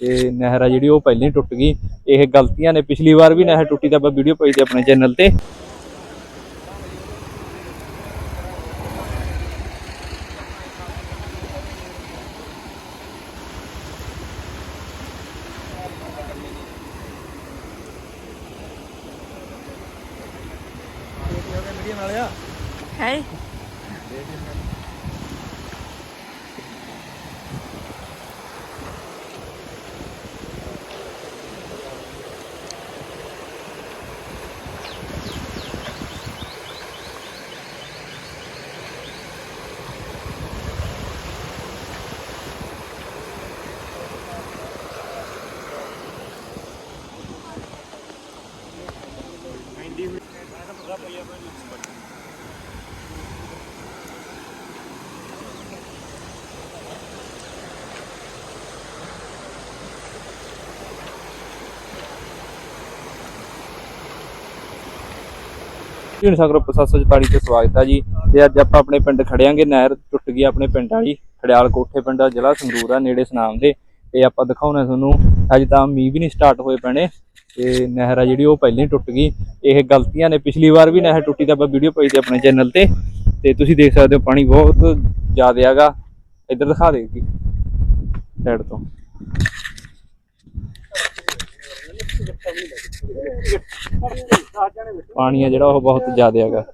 ਤੇ ਨਹਿਰ ਆ ਜਿਹੜੀ ਉਹ ਪਹਿਲਾਂ ਹੀ ਟੁੱਟ ਗਈ। ਇਹ ਗਲਤੀਆਂ ਨੇ, ਪਿਛਲੀ ਵਾਰ ਵੀ ਨਹਿਰ ਟੁੱਟੀ ਤਾਂ ਆਪਾਂ ਵੀਡੀਓ ਪਾਈ ਤੇ ਆਪਣੇ ਚੈਨਲ ਤੇ। ਹੈ। ਜੀ ਸਾਗਰ 744 ਤੇ ਸਵਾਗਤ ਹੈ ਜੀ। ਤੇ ਅੱਜ ਆਪਾਂ ਆਪਣੇ ਪਿੰਡ ਖੜਿਆਂਗੇ, ਨਹਿਰ ਟੁੱਟ ਗਈ ਆਪਣੇ ਪਿੰਡ ਵਾਲੀ। ਖੜਿਆਲ ਕੋਠੇ ਪਿੰਡ ਦਾ ਜ਼ਿਲ੍ਹਾ ਸੰਗਰੂਰ ਆ, ਨੇੜੇ ਸੁਨਾਮ ਦੇ। ਤੇ ਆਪਾਂ ਦਿਖਾਉਣਾ ਤੁਹਾਨੂੰ, ਅੱਜ ਤਾਂ ਮੀਂਹ ਵੀ ਨਹੀਂ ਸਟਾਰਟ ਹੋਏ ਪੈਣੇ। ਤੇ ਨਹਿਰ ਆ ਜਿਹੜੀ ਉਹ ਪਹਿਲਾਂ ਹੀ ਟੁੱਟ ਗਈ ਇਹ ਗਲਤੀਆਂ ਨੇ ਪਿਛਲੀ ਵਾਰ ਵੀ ਨਹਿਰ ਟੁੱਟੀ ਤਾਂ ਆਪਾਂ ਵੀਡੀਓ ਪਾਈ ਤੇ ਆਪਣੇ ਚੈਨਲ ਤੇ ਤੇ ਤੁਸੀਂ ਦੇਖ ਸਕਦੇ ਹੋ ਪਾਣੀ ਬਹੁਤ ਜ਼ਿਆਦਾ ਹੈਗਾ ਇੱਧਰ ਦਿਖਾ ਦੇ ਸਾਈਡ ਤੋਂ ਪਾਣੀ ਆ ਜਿਹੜਾ ਉਹ ਬਹੁਤ ਜ਼ਿਆਦਾ ਹੈਗਾ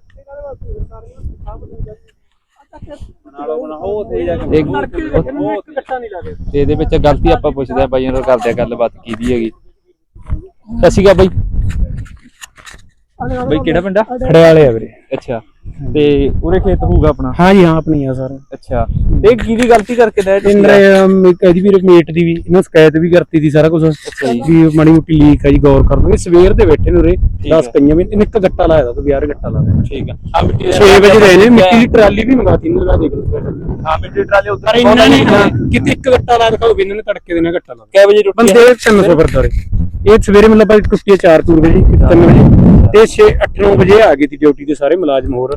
ਤੇ ਇਹਦੇ ਵਿੱਚ ਗਲਤੀ ਆਪਾਂ ਪੁੱਛਦੇ ਆ ਬਾਈਆਂ ਨੂੰ ਕਰਦੇ ਆ ਗੱਲਬਾਤ ਕੀਦੀ ਹੈਗੀ ਸਤਿ ਸ਼੍ਰੀ ਅਕਾਲ ਬਾਈ। ਬਾਈ ਕਿਹੜਾ ਪਿੰਡ ਆ? ਖੜਿਆਲੇ ਆ ਵੀਰੇ। ਅੱਛਾ। ਤੇ ਉਰੇ ਖੇਤ ਹੋਊਗਾ ਆਪਣਾ? ਹਾਂ ਜੀ ਹਾਂ ਆਪਣੀ ਆ ਸਰ। ਅੱਛਾ। ਤੇ ਕਿਹਦੀ ਗਲਤੀ ਕਰਕੇ ਆ? ਇੰਦਰ ਕਹਦੀ ਵੀਰੇ ਮੇਟ ਦੀ ਵੀ ਇਹਨਾਂ ਸ਼ਿਕਾਇਤ ਵੀ ਕਰਤੀ ਸੀ ਸਾਰਾ ਕੁਝ ਜੀ। ਵੀ ਮਾੜੀ ਮੋਟੀ ਲੀਕ ਆ ਜੀ ਗੌਰ ਕਰ ਲਓ। ਸਵੇਰ ਦੇ ਬੈਠੇ ਨੇ ਉਰੇ ਠੀਕ 10 ਹੈ। ਕਈਆਂ ਵੀ। ਇਹਨੇ ਇੱਕ ਗੱਟਾ ਲਾਇਆ ਦਾ ਤੂੰ ਯਾਰ ਗੱਟਾ ਲਾਇਆ। ਠੀਕ ਆ ਆ ਮਿੱਟੀ ਦੇ 6 ਵਜੇ ਰਹੇ ਨੇ ਮਿੱਟੀ ਦੀ ਟਰਾਲੀ ਵੀ ਮੰਗਾਤੀ ਇਹਨਾਂ ਦਾ ਦੇਖ ਲਓ। ਹਾਂ ਮਿੱਟੀ ਦੇ ਟਰਾਲੇ ਪਰ ਇਹਨਾਂ ਨੇ ਕਿਤੇ ਇੱਕ ਗੱਟਾ ਲਾ ਦਿਖਾਓ ਵੀ ਇਹਨਾਂ ਨੇ ਤੜਕੇ ਦੇ ਨਾਲ ਗੱਟਾ ਲਾ ਕਿੰਨੇ ਵਜੇ ਟੁੱਟੀ? ਬੰਦੇ 300 ਫਿਰਦਾ ਰੇ ਇਹ ਸਵੇਰੇ ਮਤਲਬ ਟੁੱਟੀ 4 ਵਜੇ 3 ਵਜੇ। ਤੇ 6 8 9 ਵਜੇ ਆ ਗਈ ਸੀ ਡਿਊਟੀ ਤੇ ਸਾਰੇ ਮੁਲਾਜ਼ਮ ਹੋਰ।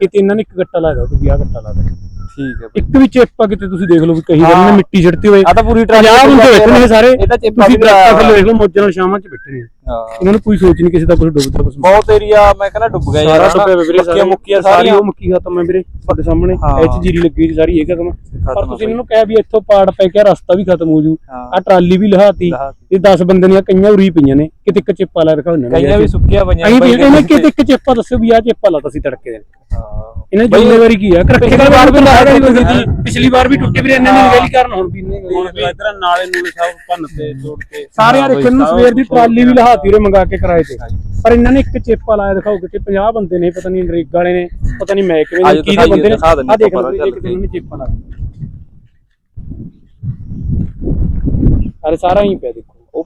ਕਿਤੇ ਇਹਨਾਂ ਨੇ ਇੱਕ ਗੱਟਾ ਲਾਇਆ ਦਾ ਤੂੰ 20 ਗੱਟਾ ਲਾ ਦੇ ਠੀਕ ਹੈ ਇੱਕ ਵੀ ਚੇਪਾ ਕਿਤੇ ਤੁਸੀਂ ਦੇਖ ਲਓ ਵੀ ਕਹੀ ਨੇ ਮਿੱਟੀ ਛਿੜਤੀ ਹੋਏ। ਆ ਤਾਂ ਪੂਰੀ ਟਰਾਲੀ 50 ਬੰਦੇ ਬੈਠੇ ਨੇ ਇਹ ਸਾਰੇ। ਇਹਦਾ ਚੇਪਾ ਤੁਸੀਂ ਵੀ ਦਰਖਤਾਂ ਥੱਲੇ ਦੇਖ ਲਓ ਮੋਜਾਂ ਨਾਲ ਸ਼ਾਮਾਂ 'ਚ ਬੈਠੇ ਨੇ। ਹਾਂ। ਇਹਨਾਂ ਨੂੰ ਕੋਈ ਸੋਚ ਨਹੀਂ ਕਿਸੇ ਦਾ ਕੁਝ ਡੁੱਬਦਾ ਕੁਝ ਬਹੁਤ ਏਰੀਆ ਮੈਂ ਕਹਿੰਦਾ ਡੁੱਬ ਗਿਆ ਸਾਰਾ ਸੁੱਕਿਆ ਵੀਰੇ ਮੁੱਕੀਆਂ ਮੁੱਕੀਆਂ ਸਾਰੀ ਸਾਰੀਆਂ ਉਹ ਮੁੱਕੀ ਖਤਮ ਹੈ ਵੀਰੇ ਤੁਹਾਡੇ ਸਾਹਮਣੇ। ਹਾਂ। ਐਚ ਜੀਰੀ ਲੱਗੀ ਹੋਈ ਸਾਰੀ ਇਹ ਖਤਮ ਪਰ ਖਤਮ ਆ ਤੁਸੀਂ ਇਹਨਾਂ ਨੂੰ ਕਹਿ ਵੀ ਇੱਥੋਂ ਪਾੜ ਪੈ ਕੇ ਰਸਤਾ ਵੀ ਖਤਮ ਹੋ ਜੂ। ਹਾਂ। ਆ ਟਰਾਲੀ ਵੀ ਲਹਾਤੀ। ਲਹਾਤੀ। ਇਹ 10 ਬੰਦੇ ਦੀਆਂ ਕਈਆਂ ਉਰੀ ਪਈਆਂ ਨੇ। ਕਿਤੇ ਇੱਕ ਚੇਪਾ ਲਾ ਰੱਖਾ ਨੇ ਕਈਆਂ ਵੀ ਸੁੱਕੀਆਂ ਪਈਆਂ ਅਸੀਂ ਵੀ ਇਹਨਾਂ ਕਿਤੇ ਇੱਕ ਚੇਪਾ ਦੱਸੋ ਵੀ ਆ ਚੇਪਾ ਲਾਤਾ ਸੀ ਤੜਕੇ ਦੇ ਹਾਂ। ਇਹਨਾਂ ਦੀ ਜ਼ਿੰਮੇਵਾਰੀ ਕੀ ਆ? ਰੱਖੇ ਪਿਛਲੀ ਵਾਰ ਵੀ ਲਾਇਆ ਲਾਇਆ ਸੀ ਸੀ। ਪਿਛਲੀ ਵਾਰ ਵੀ ਟੁੱਟੇ ਵੀਰੇ ਇਹਨਾਂ ਨੇ ਨਿਗਲੀ ਕਰਨ ਹੁਣ ਵੀ। ਨਹੀਂ ਹੁਣ ਵੀ ਇਧਰ ਨਾਲੇ ਨੂਲੇ ਸਭ ਭੰਨ ਤੇ ਜੋੜ ਕੇ। ਸਾਰੇ ਯਾਰ ਇੱਕ ਨੂੰ ਸਵੇਰ ਦੀ ਟਰਾਲੀ ਵੀ ਲਹਾਤੀ ਉਰੇ ਮੰਗਾ ਕੇ ਕਿਰਾਏ ਤੇ। ਪਰ ਇਹਨਾਂ ਨੇ ਇੱਕ ਚੇਪਾ ਲਾਇਆ ਦਿਖਾਓ ਕਿ 50 ਬੰਦੇ ਨੇ ਪਤਾ ਨਹੀਂ ਨਰੇਗਾ ਵਾਲੇ ਨੇ ਪਤਾ ਨਹੀਂ ਮੈਂ ਕਿਵੇਂ ਨੇ ਕਿਹਦੇ ਬੰਦੇ ਨੇ। ਆ ਦੇਖ ਲਓ ਇੱਕ ਦਿਨ ਨੇ ਚੇਪਾ ਲਾਇਆ। ਅਰੇ ਸਾਰਾ ਹੀ ਪਿਆ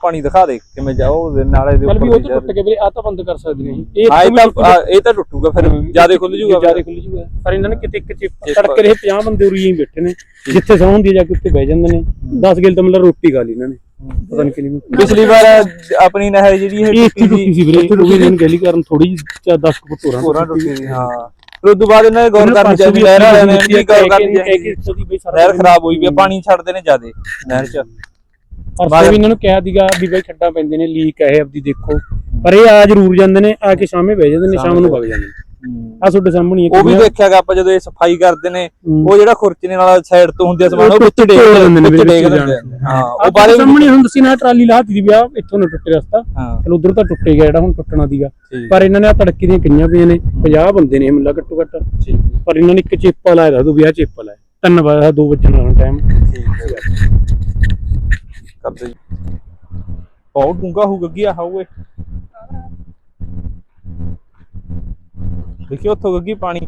ਪਾਣੀ ਦਿਖਾ ਦੇ ਕਿਵੇਂ ਜਾਓ ਉਹਦੇ ਨਾਲੇ ਦੇ ਚੱਲ ਵੀ ਉੱਪਰ ਉਹ ਤਾਂ ਟੁੱਟ ਕੇ ਵੀਰੇ ਆ ਤਾਂ ਬੰਦ ਕਰ ਸਕਦੇ ਨਹੀਂ ਇਹ। ਹਾਂ ਤਾਂ ਇਹ ਤਾਂ ਟੁੱਟੂਗਾ ਫਿਰ ਜ਼ਿਆਦਾ ਖੁੱਲ ਜੂਗਾ ਜ਼ਿਆਦਾ ਖੁੱਲ ਜੂਗਾ। ਪਰ ਇਹਨਾਂ ਨੇ ਕਿਤੇ ਇੱਕ ਚੇਪਾ ਚੇਪਾ। ਤੜਕੇ ਰਹੇ 50 ਬੰਦੇ ਉਰੀ ਹੀ ਬੈਠੇ ਨੇ ਜਿੱਥੇ ਸੌਂ ਹੁੰਦੀ ਆ ਜਾ ਕੇ ਉੱਥੇ ਬਹਿ ਜਾਂਦੇ ਨੇ। 10 ਗਿਲ ਤਾਂ ਮਤਲਬ ਰੋਟੀ ਖਾ ਲਈ ਇਹਨਾਂ ਨੇ ਪਤਾ ਨਹੀਂ ਕਿੰਨੀ ਪਿਛਲੀ ਵਾਰ ਆਪਣੀ ਨਹਿਰ ਜਿਹੜੀ ਇਹ ਇਹ ਇੱਥੇ ਟੁੱਟੀ ਸੀ ਵੀਰੇ ਉਹ ਵੀ ਇਹਨਾਂ ਗੈਲੀ ਕਾਰਨ ਥੋੜੀ 10 ਫੁੱਟ ਹੋਰਾਂ ਹੋਰਾਂ ਟੁੱਟੀ ਸੀ ਹਾਂ। ਫਿਰ ਉਸ ਤੋਂ ਬਾਅਦ ਇਹਨਾਂ ਨੇ ਗੌਰ ਕਰਨੀ ਚਾਹੀਦੀ ਨਹਿਰ ਵਾਲਿਆਂ ਨੇ ਵੀ ਗੌਰ ਕਰਨੀ ਚਾਹੀਦੀ। ਨਹਿਰ ਖਰਾਬ ਹੋਈ ਵੀ ਆ, ਪਾਣੀ ਛੱਡਦੇ ਨੇ ਜਿਆਦੇ ਨਹਿਰ ਚ। ਪਰ ਵੀ ਇਹਨਾਂ ਨੂੰ ਕਹਿ ਦੀਗਾ ਵੀ ਬਈ ਖੱਡਾਂ ਪੈਂਦੇ ਨੇ ਲੀਕ ਹੈ ਆਪਦੀ ਦੇਖੋ। ਪਰ ਇਹ ਆ ਜ਼ਰੂਰ ਜਾਂਦੇ ਨੇ ਆ ਕੇ ਸ਼ਾਮੇ ਬਹਿ ਜਾਂਦੇ ਨੇ ਸ਼ਾਮ ਨੂੰ ਵਗ ਜਾਂਦੇ ਆ ਤੁਹਾਡੇ ਸਾਹਮਣੇ ਉਹ ਵੀ ਦੇਖਿਆਗਾ ਆਪਾਂ ਜਦੋਂ ਇਹ ਸਫ਼ਾਈ ਕਰਦੇ ਨੇ। ਉਹ ਜਿਹੜਾ ਖੁਰਚਣੇ ਨਾਲ ਸਾਈਡ ਤੋਂ ਹੁੰਦੇ ਆ ਸਮਾਨ ਉਹ ਵਿੱਚ ਡੇਗ ਜਾਂਦੇ ਨੇ ਵਿੱਚ ਡੇਗ। ਦਿੰਦੇ ਆ। ਹਾਂ ਉਹ ਬਾਰੇ ਸਾਹਮਣੇ ਹੁਣ ਤੁਸੀਂ ਨਾ ਟਰਾਲੀ ਲਾਤੀ ਦੀ ਵੀ ਆ ਇੱਥੋਂ ਨਾ ਟੁੱਟੇ ਰਸਤਾ। ਚਲ ਉਧਰ ਤਾਂ ਟੁੱਟੇ ਗਿਆ ਜਿਹੜਾ ਹੁਣ ਟੁੱਟਣਾ ਦੀਗਾ। ਪਰ ਇਹਨਾਂ ਨੇ ਆ ਤੜਕੇ ਦੀਆਂ ਕਈਆਂ ਪਈਆਂ ਨੇ 50 ਬੰਦੇ ਨੇ ਮੁੱਲਾ ਘੱਟੋ ਘੱਟ। ਪਰ ਇਹਨਾਂ ਨੇ ਇੱਕ ਚੇਪਾ ਲਾਇਆ ਦੋ ਵਿਆਹ ਚੇਪਾ ਲਾਇਆ। ਤਿੰਨ ਵਜੇ ਦੋ ਵਜੇ ਨਾਲ ਟਾਈਮ ਠੀਕ ਹੈ। ਕਰਦੇ ਜੀ ਬਹੁਤ ਡੂੰਗਾ ਹੋ ਗੱਗੀ ਆ ਓਏ। ਦੇਖਿਓ ਉੱਥੋਂ ਗੱਗੀ ਪਾਣੀ।